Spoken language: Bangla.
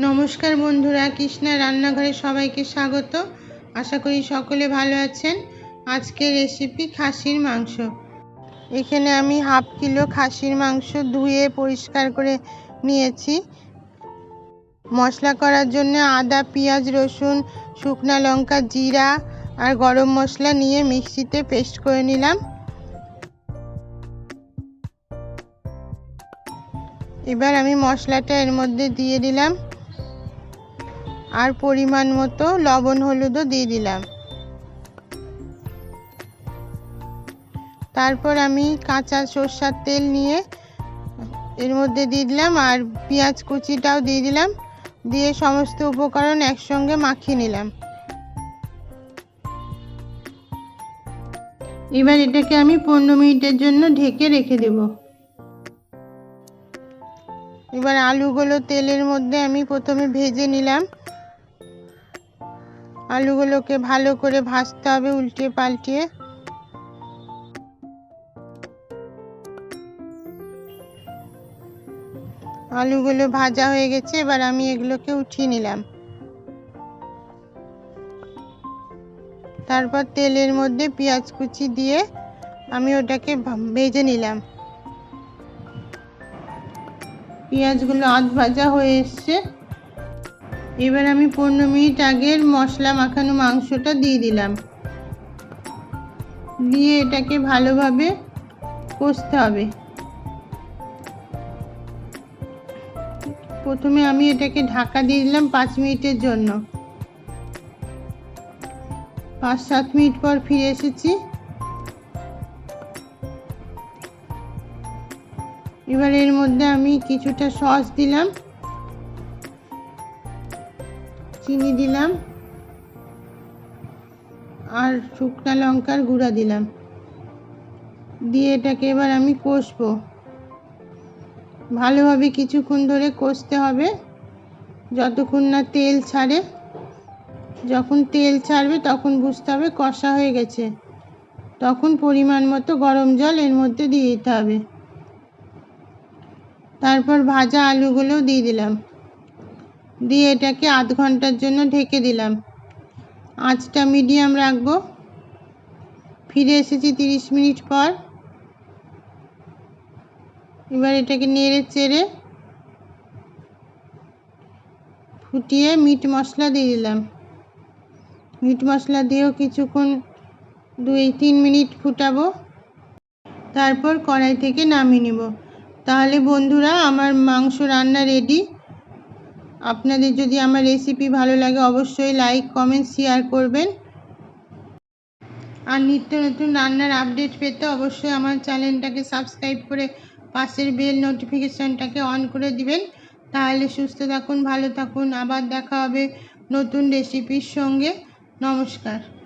নমস্কার বন্ধুরা, কৃষ্ণা রান্নাঘরে সবাইকে স্বাগত। আশা করি সকলে ভালো আছেন। আজকের রেসিপি খাসির মাংস। এখানে আমি হাফ কিলো খাসির মাংস ধুয়ে পরিষ্কার করে নিয়েছি। মশলা করার জন্য আদা, পেঁয়াজ, রসুন, শুকনো লঙ্কা, জিরা আর গরম মশলা নিয়ে মিক্সিতে পেস্ট করে নিলাম। এবার আমি মশলাটা এর মধ্যে দিয়ে দিলাম। আর পরিমাণ মতো লবণ, হলুদও দিয়ে দিলাম। তারপর আমি কাঁচা সর্ষার তেল নিয়ে এর মধ্যে দিয়ে দিলাম আর পেঁয়াজ কুচিটাও দিয়ে দিলাম। দিয়ে সমস্ত উপকরণ একসঙ্গে মাখিয়ে নিলাম। এবার এটাকে আমি পনেরো মিনিটের জন্য ঢেকে রেখে দেব। এবার আলুগুলো তেলের মধ্যে আমি প্রথমে ভেজে নিলাম। আলুগুলোকে ভালো করে ভাজতে হবে উল্টে পাল্টিয়ে আলুগুলো ভাজা হয়ে গেছে, এবার আমি এগুলোকে উঠিয়ে নিলাম। তারপর তেলের মধ্যে পেঁয়াজ কুচি দিয়ে আমি ওটাকে ভেজে নিলাম। পেঁয়াজগুলো আধ ভাজা হয়ে এসছে। এবার আমি পনেরো মিনিট আগের মশলা মাখানো মাংসটা দিয়ে দিলাম। দিয়ে এটাকে ভালোভাবে কষতে হবে। প্রথমে আমি এটাকে ঢাকা দিয়ে দিলাম পাঁচ মিনিটের জন্য। পাঁচ সাত মিনিট পর ফিরে এসেছি। এবার এর মধ্যে আমি কিছুটা সস দিলাম। চিনি দিলাম। আর শুকনা লঙ্কার গুঁড়া দিলাম। দিয়ে এটাকে এবার আমি কষবো। ভালোভাবে কিছুক্ষণ ধরে কষতে হবে। যতক্ষণ না তেল ছাড়ে, যখন তেল ছাড়বে তখন বুঝতে হবে কষা হয়ে গেছে। তখন পরিমাণ মতো গরম জল এর মধ্যে দিয়ে দিতে হবে। তারপর ভাজা আলুগুলোও দিয়ে দিলাম। দিয়ে এটাকে আধ ঘণ্টার জন্য ঢেকে দিলাম। আঁচটা মিডিয়াম রাখব। ফিরে এসেছি তিরিশ মিনিট পর। এবার এটাকে নেড়ে চেড়ে ফুটিয়ে মিট মশলা দিয়ে দিলাম। মিট মশলা দিয়েও কিছুক্ষণ দুই, তিন মিনিট ফুটাবো। তারপর কড়াই থেকে নামিয়ে নেব। তাহলে বন্ধুরা, আমার মাংস রান্না রেডি আপনাদের যদি আমার রেসিপি ভালো লাগে অবশ্যই লাইক কমেন্ট শেয়ার করবেন। আর নিত্য নতুন রান্নার আপডেট পেতে অবশ্যই আমার চ্যানেলটাকে সাবস্ক্রাইব করে পাশের বেল নোটিফিকেশানটাকে অন করে দিবেন। তাহলে সুস্থ থাকুন, ভালো থাকুন। আবার দেখা হবে নতুন রেসিপির সঙ্গে। নমস্কার।